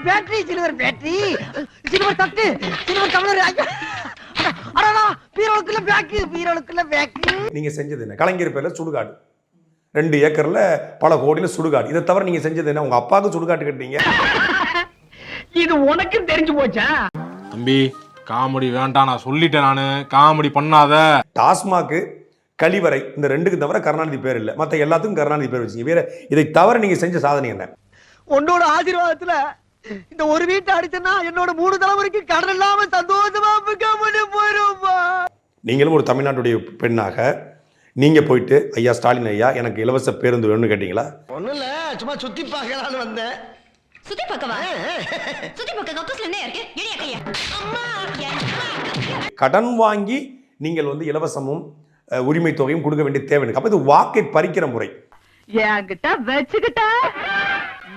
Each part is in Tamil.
Silver battery silver battery silver தட்டு சில்வர் டம்ளர்! அடடா பீரோளுக்குள்ள பேக்கு பீரோளுக்குள்ள பேக்கு நீங்க செஞ்சது என்ன? கலைஞர் பேர்ல சுடுகாடு. ரெண்டு ஏக்கர்ல பல கோடியில சுடுகாடு. இதை தவிர நீங்க செஞ்சது என்ன? உங்க அப்பாவுக்கு சுடுகாட்டு கட்டினீங்க. இது உனக்கு தெரிஞ்சு போச்சா? தம்பி காமெடி வேண்டாம். நான் சொல்லிட்டேன் நானு. காமெடி பண்ணாத. டாஸ்மாக்கு கழிவறை இந்த ரெண்டுக்கு தவிர கருணாநிதி பேர் இல்லை. மற்ற எல்லாத்துக்கும் கருணாநிதி பேர் வச்சீங்க. வேற இதை தவிர நீங்க செஞ்ச சாதனை என்ன? உன்னோட ஆசீர்வாதத்துல இந்த ஒரு வீட்டை அடிச்சனா என்னோட மூணு தலைமுறைக்கு கடன் இல்லாம சந்தோஷமா பிக்க போயிருப்பா நீங்களும் ஒரு தமிழ்நாட்டுடைய பெண்ணாக நீங்க போயிட்டு ஐயா ஸ்டாலின் ஐயா எனக்கு இலவச பேருந்து வேணும்னு கேட்டீங்களா? ஒண்ணும் இல்ல சும்மா சுத்தி பார்க்கலான்னு வந்தேன். சுத்தி பக்கவா சுத்தி பக்க கக்கூஸ்ல என்ன இருக்கு. இடியா கையா. அம்மா கடன் வாங்கி நீங்கள் வந்து இலவசமும் உரிமை தொகையும் கொடுக்க வேண்டிய தேவை இருக்கு அப்ப இது வாக்கை பறிக்கிற முறை. என்கிட்ட வச்சுக்கிட்ட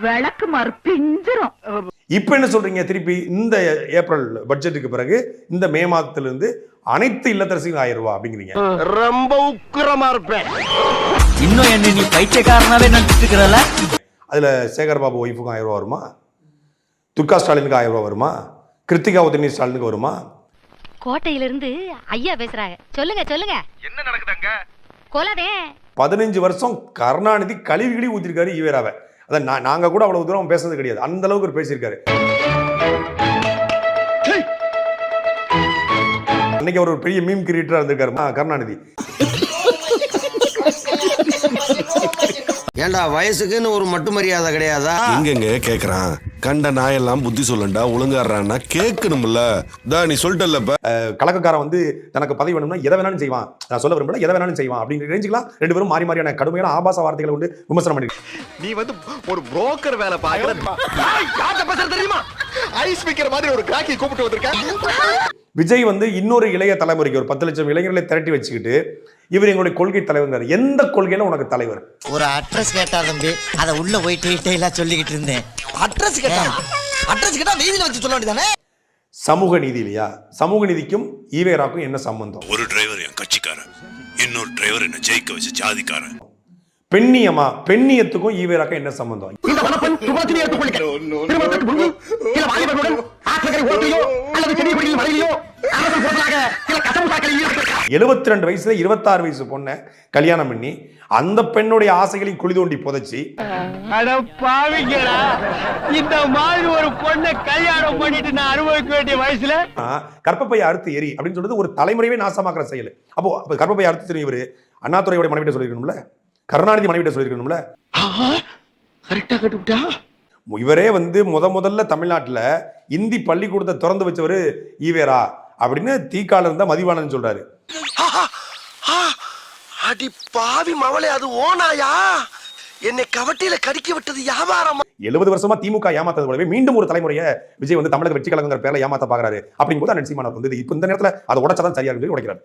விளக்கு மாறு பிஞ்சிரும். இப்போ என்ன சொல்றீங்க? திருப்பி இந்த ஏப்ரல் பட்ஜெட்டுக்கு பிறகு இந்த மே மாதத்திலிருந்து அனைத்து இல்லத்தரசிக்கும் ஆயிரம் ரூபாய் அப்படிங்கிறீங்க. ரொம்ப உக்கிரமா இருப்பேன். இன்னும் என்ன நீ பைத்தியக்காரனாவே நினைச்சிட்டு இருக்கிறல அதுல சேகர் பாபு ஒய்ஃபுக்கும் ஆயிரம் ரூபா வருமா? துர்கா ஸ்டாலினுக்கு ஆயிரம் ரூபா வருமா? கிருத்திகா உதயநிதி ஸ்டாலினுக்கு வருமா? கோட்டையில இருந்து ஐயா பேசுறாங்க. சொல்லுங்க சொல்லுங்க. என்ன நடக்குதாங்க கொலதே. பதினஞ்சு வருஷம் கருணாநிதி கழிவு கிழி ஊத்திருக்காரு ஈவேராவை. அதான் நான் நாங்கள் கூட அவ்வளோ தூரம் பேசுனது கிடையாது. அந்த அளவுக்கு ஒரு பேசியிருக்காரு. அன்னைக்கு அவர் ஒரு பெரிய மீம் கிரியேட்டராக இருந்திருக்காரு. கருணாநிதி. ஏண்டா வயசுக்குன்னு ஒரு மட்டு மரியாதை கிடையாதா? எங்கெங்க? கேக்குறான். கண்ட நாயெல்லாம் புத்தி சொல்லண்டா ஒழுங்காடுறான்னா கேட்கணும்ல தா நீ சொல்லிட்டல்ல இப்ப. கலக்கக்காரன் வந்து தனக்கு பதவி வேணும்னா எதை வேணாலும் செய்வான். நான் சொல்ல விரும்பல எதை வேணாலும் செய்வான். அப்படிங்கிற ரேஞ்சுக்கலாம் ரெண்டு பேரும் மாறி மாறியான கடுமையான ஆபாச வார்த்தைகளை கொண்டு விமர்சனம் பண்ணி நீ வந்து ஒரு புரோக்கர் வேலை பாக்குற தெரியுமா? ஐஸ் விக்கிற மாதிரி ஒரு கிராக்கி கூப்பிட்டு வந்திருக்க. விஜய் வந்து இன்னொரு இளைய தலைமுறைக்கு ஒரு பத்து லட்சம் இளைஞர்களை திரட்டி வச்சுக்கிட்டு இவர் எங்களுடைய கொள்கை தலைவர். எந்த கொள்கையில உனக்கு தலைவர். ஒரு அட்ரஸ் கேட்டா தம்பி அத உள்ள போய் டீட்டெயிலா சொல்லிக்கிட்டு இருந்தேன். அட்ரஸ் கேட்டா? அட்ரஸ் கேட்டா வீதியில வச்சு சொல்ல வேண்டியதானே? சமூக நீதி இல்லையா? சமூக நீதிக்கும் ஈவேராக்கும் என்ன சம்பந்தம்? ஒரு டிரைவர் என் கட்சிக்காரன். இன்னொரு டிரைவர் என்ன ஜெயிக்க வச்ச ஜாதிக்காரன். பெண்ணியமா? பெண்ணியத்துக்கும் ஈவேராக்கும் என்ன சம்பந்தம்? இந்த வனப்பெண் முன்பு சில வாலிபர்களுடன் ஓட்டியோ அல்லது செடி மலையிலோ எழுபத்தி ரெண்டு வயசுல இருபத்தாறு வயசு பொண்ணை கல்யாணம் பண்ணி அந்த பெண்ணுடைய ஆசைகளையும் குழி தோண்டி புதைச்சி. அட பாவிங்களா இந்த மாதிரி ஒரு பொண்ணை கல்யாணம் பண்ணிட்டு நான் அனுபவிக்க வேண்டிய வயசுல? ஆ, கர்ப்பப்பையை அறுத்து எரி அப்படின்னு சொல்றது ஒரு தலைமுறையே நாசமாக்குற செயல். அப்போ கர்ப்பப்பையை அறுத்து தெரியும் இவரு அண்ணாதுரையோட மனைவிட்ட சொல்லிருக்கணும்ல கருணாநிதி மனைவிட்ட சொல்லிருக்கணும்ல கரெக்டா கட்டுவிட்டா? இவரே வந்து முத முதல்ல தமிழ்நாட்டுல இந்தி பள்ளிக்கூடத்தை திறந்து வச்சவரு ஈவேரா அப்படின்னு தீக்கால இருந்தா மதிவானன் சொல்றாரு. அடி பாவி மவளே அது ஓனாயா? என்னை கவட்டியில கடிக்க விட்டது வியாபாரம் எழுபது வருஷமா திமுக ஏமாத்தது போலவே மீண்டும் ஒரு தலைமுறையை விஜய் வந்து தமிழக வெற்றி கழகங்கிற பேர்ல ஏமாத்த பாக்குறாரு அப்படிங்கும்போது அண்ணன் சீமானவர் வந்து இப்ப இந்த நேரத்துல அதை உடச்சாதான் சரியா இருக்கு உடைக்கிறார்.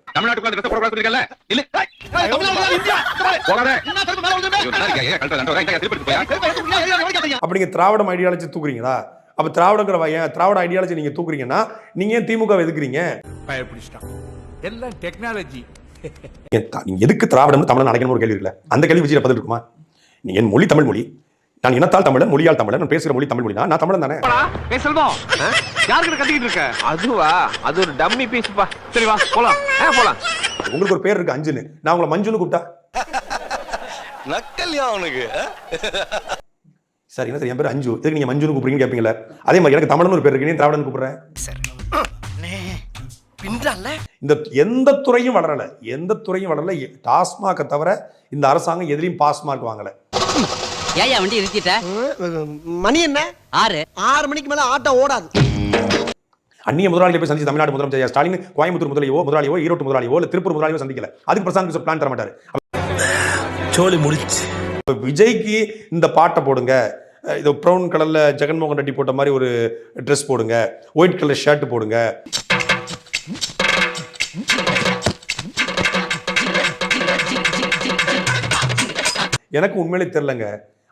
அப்படிங்க திராவிடம் ஐடியாலஜி தூக்குறீங்களா? அப்ப திராவிடங்கிற வய- திராவிட ஐடியாலஜி நீங்க தூக்குறீங்கன்னா நீங்க ஏன் திமுக எதுக்குறீங்க எல்லாம் டெக்னாலஜி ஏன் எதுக்கு திராவிடம் தமிழன் அடைக்கணும் ஒரு கேள்வி இருக்குல்ல? அந்த கேள்வி விஜய் பதில் இருக்குமா? நீ என் மொழி தமிழ் மொழி. நான் இனத்தால் தமிழன் மொழியால் தமிழன் நான் பேசுகிற மொழி தமிழ் மொழி தான். நான் தமிழன் தானே? செல்வம். யாருக்கிட்ட கட்டிக்கிட்டு இருக்க? அதுவா? அது ஒரு டம்மி பீஸ் பா. சரி வா போலாம். ஆ போலாம். உங்களுக்கு ஒரு பேர் இருக்கு அஞ்சுன்னு. நான் உங்களை மஞ்சுன்னு கூப்பிட்டா? நக்கல்யா அவனுக்கு சார் என்ன சார் என் பேர் அஞ்சு. எதுக்கு நீங்க மஞ்சுன்னு கூப்பிடுறீங்கன்னு கேட்பீங்களா அதே மாதிரி எனக்கு தமிழன் ஒரு பேர் இருக்கு. நீ திராவிடன் கூப்பிடுறேன் பின்றால இந்த எந்த துறையும் வளரல. எந்த துறையும் வளரல. டாஸ்மாகை தவிர இந்த அரசாங்கம் எதிலையும் பாஸ் மார்க் வாங்கல. ஏயா வண்டி நிறுத்திட்ட? மணி என்ன? ஆறு. ஆறு மணிக்கு மேல ஆட்டோ ஓடாது. அந்நிய முதலாளிகளை போய் சந்திச்சு தமிழ்நாடு முதலமைச்சர் ஸ்டாலின் கோயம்புத்தூர் முதலாளியோ முதலாளியோ ஈரோட்டு முதலாளியோ இல்ல திருப்பூர் முதலாளியோ சந்திக்கல. அதுக்கு பிரசாந்த் கிஷோர் பிளான் தர மாட்டாரு சோலி முடிச்சு. விஜய்க்கு இந்த பாட்டை போடுங்க. இது ப்ரௌன் கலர்ல ஜெகன்மோகன் ரெட்டி போட்ட மாதிரி ஒரு ட்ரெஸ் போடுங்க. ஒயிட் கலர் ஷர்ட் போடுங்க. எனக்கு உண்மையிலே தெரியலங்க.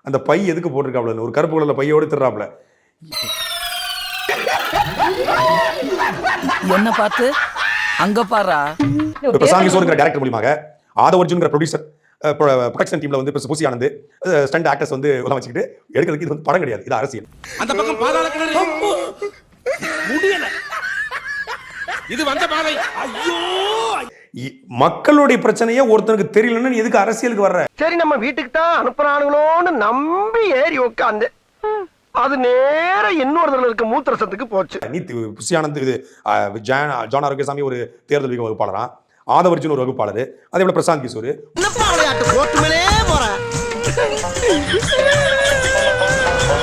அந்த பை எதுக்கு போட்டிருக்காப்ல ஒரு கருப்பு கலர்ல பையோடு திருறாப்ல என்ன பார்த்து? அங்க பாரா? இப்ப பிரசாந்த் கிஷோருங்கிற டேரக்டர் மூலியமாக ஆதவ அர்ஜுன்கிற ப்ரொடியூசர் ப்ரொடக்ஷன் டீம்ல வந்து இப்போ புசி ஆனந்த் ஸ்டண்ட் ஆக்டர்ஸ் வந்து எல்லாம் வச்சுக்கிட்டு எடுக்கிறதுக்கு இது வந்து படம் கிடையாது இது அரசியல். அந்த பக்கம் பாதாள கிணறு. முடியல. இது வந்த பாதை. ஐயோ! மக்களுடைய பிரச்சனையே ஒருத்தனுக்கு தெரியலன்னு எதுக்கு அரசியலுக்கு வர்ற? சரி நம்ம வீட்டுக்கு தான் அனுப்புறானுங்களோன்னு நம்பி ஏறி உட்காந்து அது நேர இன்னொருத்தர் இருக்க மூத்திரசத்துக்கு போச்சு. நீ தி- புசி ஆனந்த் இது ஜான் ஜான் ஆரோக்கியசாமி ஒரு தேர்தல் விக வகுப்பாளரா ஆதவர்ஜுன் ஒரு வகுப்பாளர். அதே போல பிரசாந்த் கிஷோர்.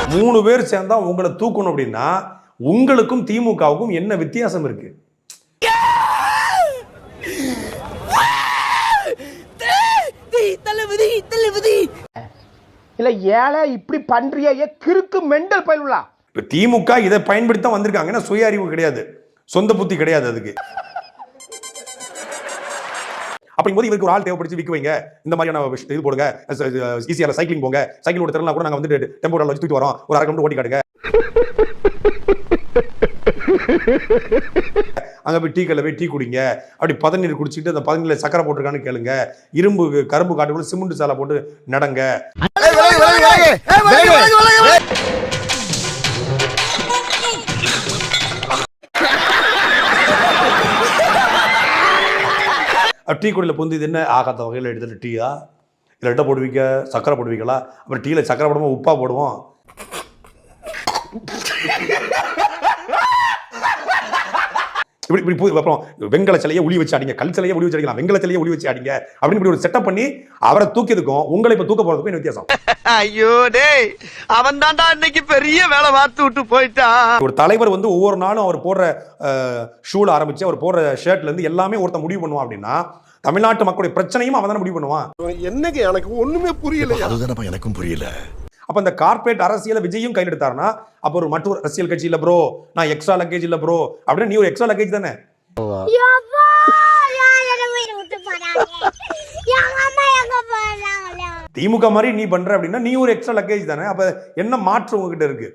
மூணு பேர் சேர்ந்தா உங்களை தூக்கணும் அப்படின்னா உங்களுக்கும் திமுகவுக்கும் என்ன வித்தியாசம் இருக்கு? இல்லை ஏழை இப்படி பண்றியே கிறுக்கு மெண்டல் பயிலுலா இப்போ திமுக இதை பயன்படுத்தி தான் வந்திருக்காங்க ஏன்னா சுய அறிவு கிடையாது. சொந்த புத்தி கிடையாது அதுக்கு. அப்படிங்கும்போது இவருக்கு ஒரு ஆள் தேவைப்படுச்சு விற்க வைங்க. இந்த மாதிரியான இது போடுங்க. ஈஸியாக சைக்கிளிங் போங்க. சைக்கிள் ஓட திறனா கூட நாங்கள் வந்து டெம்போ வச்சு தூக்கிட்டு வரோம். ஒரு அரை கிலோமீட்டர் ஓட்டி காட்டுங்க. அங்க போய் டீ கடையில் போய் டீ குடிங்க. அப்படி பதநீர் குடிச்சிட்டு அந்த பதநீர்ல சக்கரை போட்டிருக்கான்னு கேளுங்க. இரும்பு கரும்பு காட்டுக்குள்ள சிமெண்ட் சாலை போட்டு நடங்க. டீ குடியில் புந்து இது என்ன? ஆகாத வகையில் எடுத்துட்டு டீயா? இல்லை எட்ட போடுவீங்க சக்கரை போடுவீங்களா? அப்புறம் டீயில் சக்கரை போடுவோம் உப்பா போடுவோம். இப்படி இப்படி போய் அப்புறம் வெங்கல சிலையை ஒளி வச்சு அடிங்க கல் சிலையை ஒளி வச்சு அடிக்கலாம் வெங்கல சிலையை ஒளி வச்சு அப்படின்னு இப்படி ஒரு செட்டப் பண்ணி அவரை தூக்கியதுக்கும் உங்களை இப்ப தூக்க போறதுக்கும் என்ன வித்தியாசம்? ஐயோ டேய் அவன் தான்டா இன்னைக்கு பெரிய வேலை பார்த்து விட்டு போயிட்டான் ஒரு தலைவர் வந்து ஒவ்வொரு நாளும் அவர் போடுற ஷூல ஆரம்பிச்சு அவர் போடுற ஷர்ட்ல இருந்து எல்லாமே ஒருத்தன் முடிவு பண்ணுவான் அப்படின்னா தமிழ்நாட்டு மக்களுடைய பிரச்சனையும் அவன் தானே முடிவு பண்ணுவான். என்னங்க எனக்கு ஒண்ணுமே புரியல அதுதானப்பா எனக்கும் புரியல. அப்ப இந்த கார்ப்பரேட் அரசியலை விஜயும் கையில் எடுத்தாருன்னா அப்ப ஒரு மற்றொரு அரசியல் கட்சி இல்ல ப்ரோ நான் எக்ஸ்ட்ரா லக்கேஜ் இல்ல ப்ரோ அப்படின்னு நீ ஒரு எக்ஸ்ட்ரா லக்கேஜ் தானே? திமுக மாதிரி நீ பண்ற அப்படின்னா நீ ஒரு எக்ஸ்ட்ரா லக்கேஜ் தானே? அப்ப என்ன மாற்று உங்ககிட்ட இருக்கு?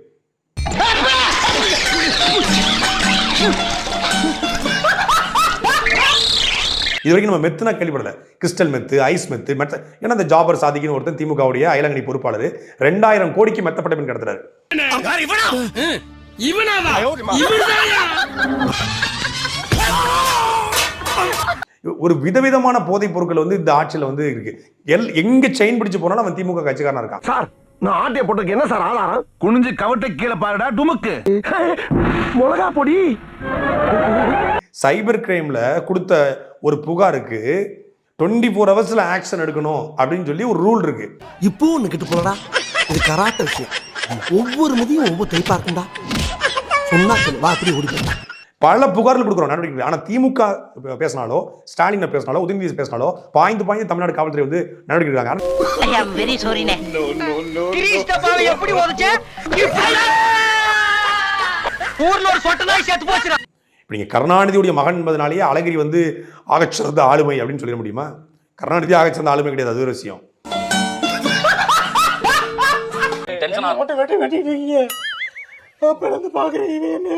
இது வரைக்கும் நம்ம மெத்துனா கேள்விப்படல. கிறிஸ்டல் மெத்து ஐஸ் மெத்து மெத்த ஏன்னா இந்த ஜாபர் சாதிக்குன்னு ஒருத்தன் திமுகவுடைய அயலங்கனி பொறுப்பாளர். ரெண்டாயிரம் கோடிக்கு மெத்தப்பட்ட பின் கடத்துறாரு. ஒரு விதவிதமான போதைப் பொருட்கள் வந்து இந்த ஆட்சியில வந்து இருக்கு. எல் எங்க செயின் பிடிச்சு போனாலும் அவன் திமுக கட்சிக்காரனா இருக்கான். சார் நான் ஆட்டைய போட்டதுக்கு என்ன சார் ஆதாரம்? குனிஞ்சு கவட்ட கீழே பாருடா டுமுக்கு. மிளகா பொடி சைபர் கிரைம்ல கொடுத்த ஒரு புகாருக்கு டுவெண்ட்டி ஃபோர் ஹவர்ஸ்ல ஆக்ஷன் எடுக்கணும் அப்படின்னு சொல்லி ஒரு ரூல் இருக்கு. இப்போ ஒண்ணு கிட்ட போலடா. இது கராட்ட விஷயம். ஒவ்வொரு முதியும் ஒவ்வொரு டைப்பா இருக்கும்டா. சொன்னா சொல்லு. வா அப்படி ஓடி பல புகார்கள் கொடுக்குறோம் நடவடிக்கை. ஆனா திமுக பேசினாலோ ஸ்டாலின் பேசினாலோ உதயநிதி பேசினாலோ பாய்ந்து பாய்ந்து தமிழ்நாடு காவல்துறை வந்து நடவடிக்கை எடுக்கிறாங்க. ஊர்ல ஒரு சொட்ட நாய் செத்து போச்சு இப்போ நீங்கள் கருணாநிதியுடைய மகன் என்பதனாலேயே அழகிரி வந்து ஆகச்சிறந்த ஆளுமை அப்படின்னு சொல்லிட முடியுமா? கருணாநிதி ஆகச்சிறந்த ஆளுமை கிடையாது அது ஒரு விஷயம். வெட்டி வெட்டி வெட்டிட்டீங்க பாக்குறீங்க என்ன